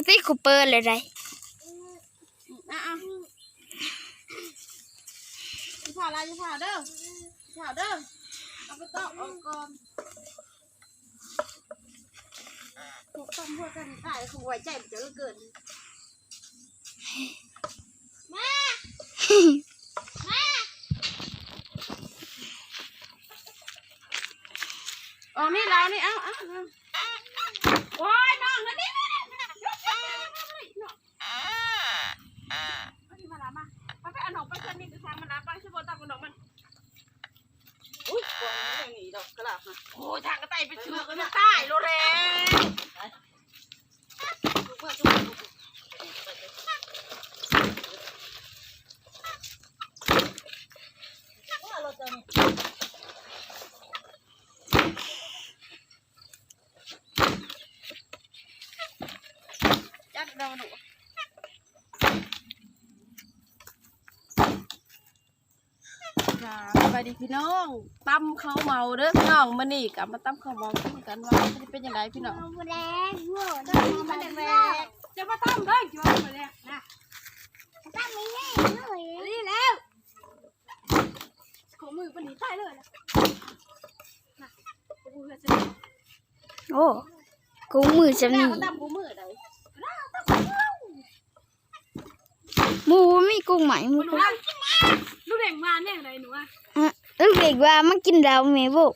ปฏิคูเปอร์เลยได้อะอะจะผ่าอะไรจะผ่าเด้อผ่าเด้อเอาไปต้มเอาก่อนถูกต้มเพื่อกันตายคือไว้ใจมันจะเกินแม่แม่อ๋อนี่เรานี่เอาเอาเอาโอ้ยน้องนั่นนี่นี่นี่นี่ เอาที่มารับมาเอาไปเอาหนองไปเชิญนี่คือทางมันรับไปช่วยบนตามกับหนองมัน อุ้ยกองมันอย่างนี้ดอกกระ ลาบนะโอ้ยทางกระต่ายไปเชือกกันมาใต้โลเรจักเราหนู ค่ะส วัสดีพี่น้องตั้มข้าวเมาเด้อพี่น้องมื้อนี้กลับมาตั้มข้าวเมาคุยกันว่ามันจะเป็นยังไงพี่น้องแรงโว้ต้องมีมันแรงจะมาตั้มเด้อจ้ามาแล้วนะตั้มไม่แน่เลยนี่แล้วของมือปนีใต้เลยนะนะกูเพื่อนจะโอ้กูมือจะแม่นี่ก็ตั้มกูมือไหนหมูมีกุ้งไหมหมูหนูกุ้งว่า ลูกเด็กมาเนี่ยอะไรหนูว่าอะลูกเด็กว่ามากินดาวแม่บ่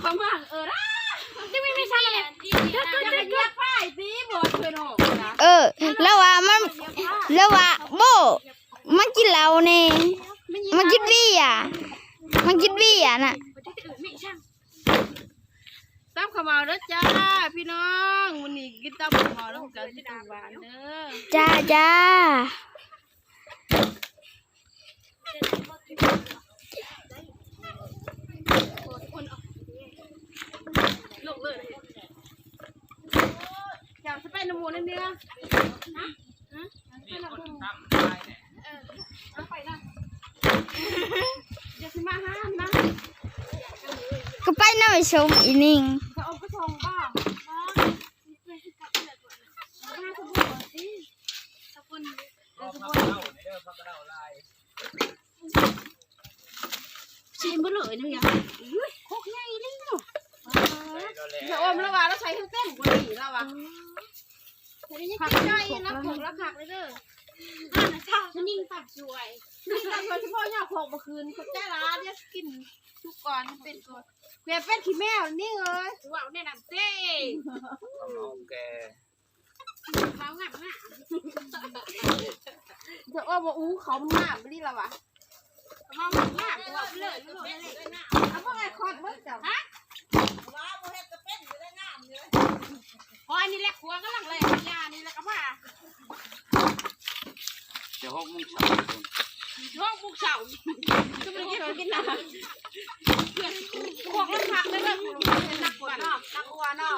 เขามาเออนะที่ไม่ไม่ใช่เลยจะจะจะเยียบป้ายสีบอดเพื่อนออกนะเออ แล้วว่ามันแล้วว่าโบมันกินเหล้าแน่มันกินเบี้ยมันกินเบี้ยน่ะตั้มข้าวเมาเด้อจ้าพี่น้องมื้อนี้กินตั้มข้าวเมาแล้วกันที่ตุงหวานเด้อจ้าจ้าลงเลย อยากจะไปน้ำมูนั่นเนี่ยนะฮะไปน้ำมูเออเอาไปนะอย่าสิมาห้ามนะก็ไปน้ำชมอีนิ่ง จะเอาไปส่งบ้างบ้างไปกลับเลยก่อนมาสมบูรณ์สิขอบคุณเออสมบูรณ์ชิมไปเลยนะยังอุ้ยโคกใหญ่เลยเนาะ เดี๋ยวอมแล้วว่าแล้วใช้เครื่องเต้นบ่ดีแล้วว่ะผักย่อยนะผงละผักเลยเด้ออ่านะเช้าฉันยิ่งตับช่วยนี่ตั้งโดยเฉพาะยาโคกเมื่อคืนเขาแจ้ร้านเนี่ยกินทุกก่อนเป็นก่อนเปลี่ยนเป็นขี้แมวนี่เอ้ยว้าวแน่นำเจ้น้องแกว้าวงับง่ะเดี๋ยวอ้อบอกอู้เขามันหน้าไม่ดีแล้วว่ะว้าวงับง่ะว้าวเลยเลยเลยนะเอาพวกไอ้คอดเบิ้งจ้ะฮะ ออันนี้แหละครัวกำลังเลยยานี่แหละก็ว่าเดี๋ยวหกโมงเช้าช่วงปลูกเสาจะไปกินกินนะพวกละผักเลยนะนักกว่าเนาะนักกว่าเนาะ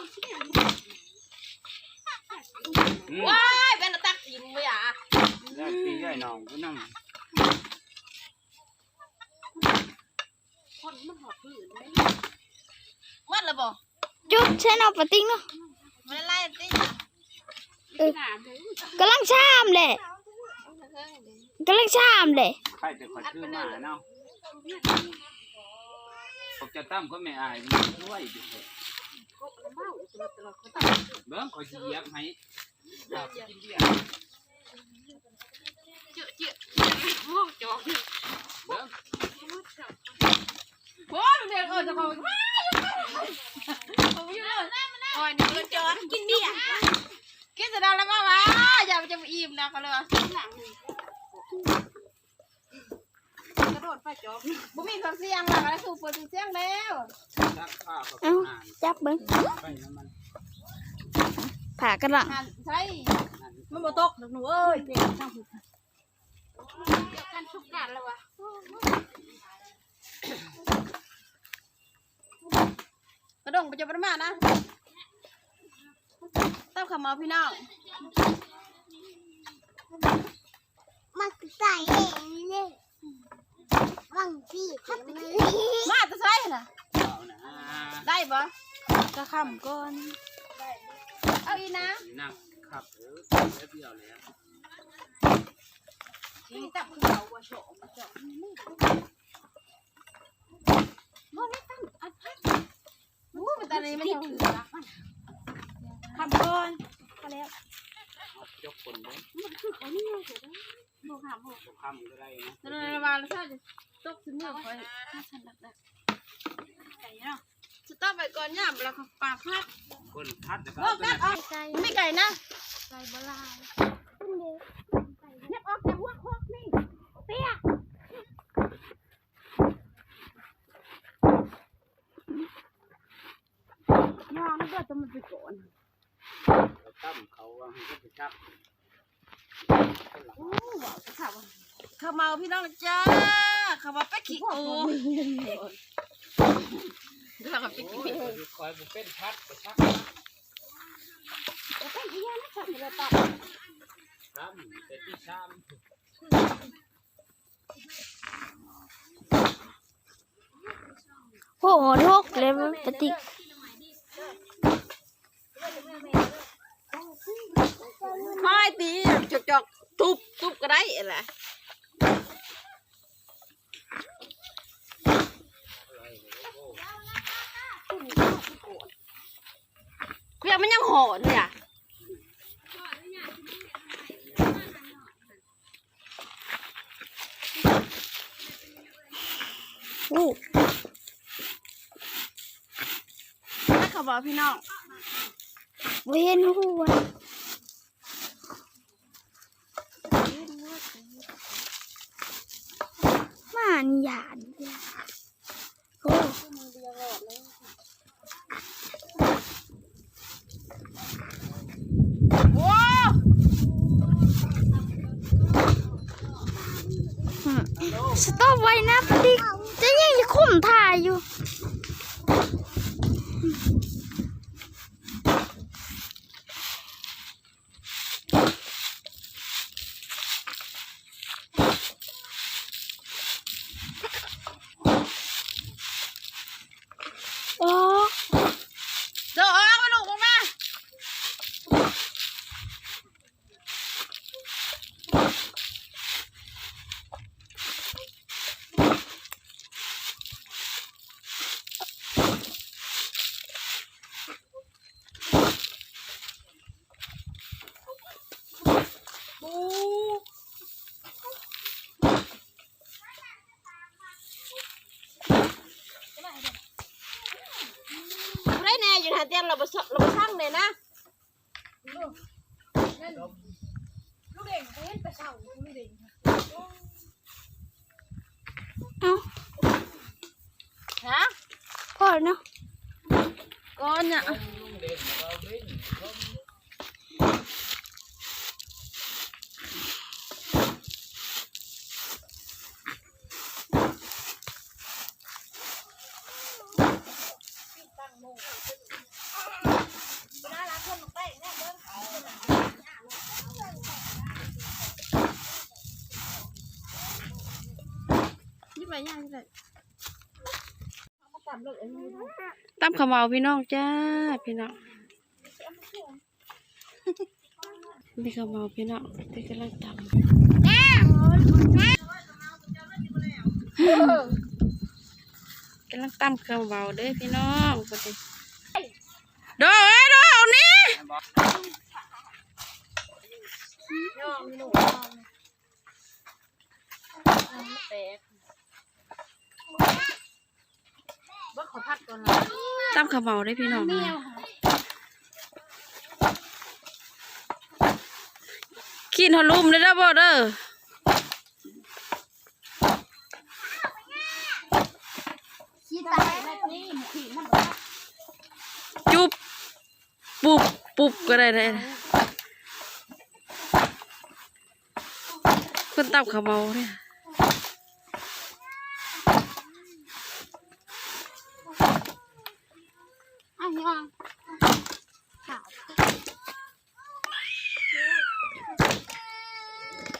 ว้ายเป็นตักทิมไปอะแล้วพี่ใหญ่น้องก็นั่งคนมันหอบผืนวัดละบ่จุดใช่เนาะปะติ้งเนาะ ไม่ไล่ติเออกำลังชามแหละกำลังชามแหละใครแต่คอยชื่อมาเนาะผมจะตั้มก็ไม่อายมันช่วยดิเบิ้งคอยสิเหยียบให้อยากกินเบียร์เจอเจอห้องจอกเบิ้งโอ้ยเด็กเออจะบอกว่าผมยืนเลยโอ้ยนี่จอกกินเบียร์กินจะได้แล้วป่าวะอย่าไปจะมาอิ่มนะเขาเลยว่ะกระโดดไปจอกบ่มีเครื่องเสียงแล้วอะไรสูบเปิดเสียงแล้วซักผ้าเขาเอ้าหานจับเบิ้งไปน้ำมันผ่ากระลังหันใช่นั่นมันบ่ตกหนูเอ้ยเด็กช่างผิดเดี๋ยวกันชุกกันแล้ววะกระดงไปจะประมาณนะ ตั้มขมาพี่น้องมันใส่เองเลยบางทีพัดเลยมาจะใช่น่ะเอานะได้ปะกระคำก่อนเอาอีนะนักคครับเออแป๊บเดียวแล้วนี่ตับคือเราว่าโฉมเจาะบ่ได้ตั้งอัดพัดอู้มันตอนนี้ไม่ติดใช่ถือรักมัน คำก่อนพอแล้วยกคนได้มันคือเขาเนี่ยเดี๋ยวโมหะโมยกคำก็ได้นะตอนนี้มาแล้วใช่ตกถึงมือคอยถ้าฉันรักได้ไก่เนาะสต๊อปไปก่อนย่ำแล้วก็ปากพักคนพัดนะครับโอ้กัดออกไก่ไม่ไก่นะไก่โบราณยับออกจากหัวโคกนี่เปี้ยย่างนี่ก็จะมันไปก่อน เราตั้มเขาว่าให้เขาไปชักข้าวเมาพี่น้องจ้าข้าวเมาไปขี้โอ้เดี๋ยวเราไปโอ้ขี้ยคอยบุเป็นพัดไปชักแต่เป็นที่ยังไม่ฉันเลยต่อตั้มแต่ที่ชามโอ้โหทกเลยปฏิ ไม่ตีจอกจอกทุบทุบก็ได้แหละเพียงมันยังหอนเลยอะโอ้ให้เขาบอกพี่น้อง เวนหัวมาอันหยาดโอ้สต็อปไว้นะปฏิจะยังจะคุ้มถ่ายอยู่ โอ้ เดี๋ยวเอามาลูกออกมา ได้แน่อยู่หาเตียงเราไปสเราไปช่างเลยนะเอ้าฮะพอแล้วเนาะก้อนเนี่ยลุงเด่นเราเล่นเขายี่ ไปย่างยี่ไปตั้มขมเอาพี่น้องจ้าพี่น้องนี่ขมเอาพี่น้องที่กำลังตำกำลังตำขมเอาเด้อพี่น้องพอดีโดเอ้ยโดดเอานี่ว่าขอ พัดก่อนละตั้มขมเอาได้อพี่น้องขีนหอลุ่มเลยเด้อบ่เด้อชี้ตายแบบนี้หมูขีดมันจุบปุบปุบก็ได้เลยคนตับขมเอาเนี่ย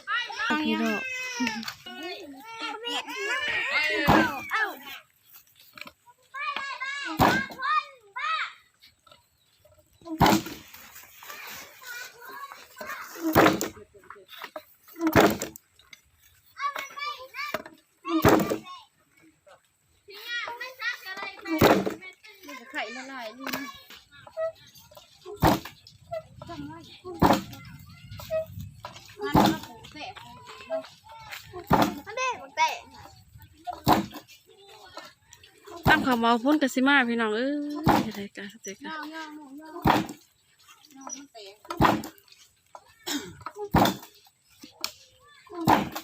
อะยัง พี่น้อง ความว่าพุ่นกับซิมาพี่น้องเอออะไรกันสเจ๊กัน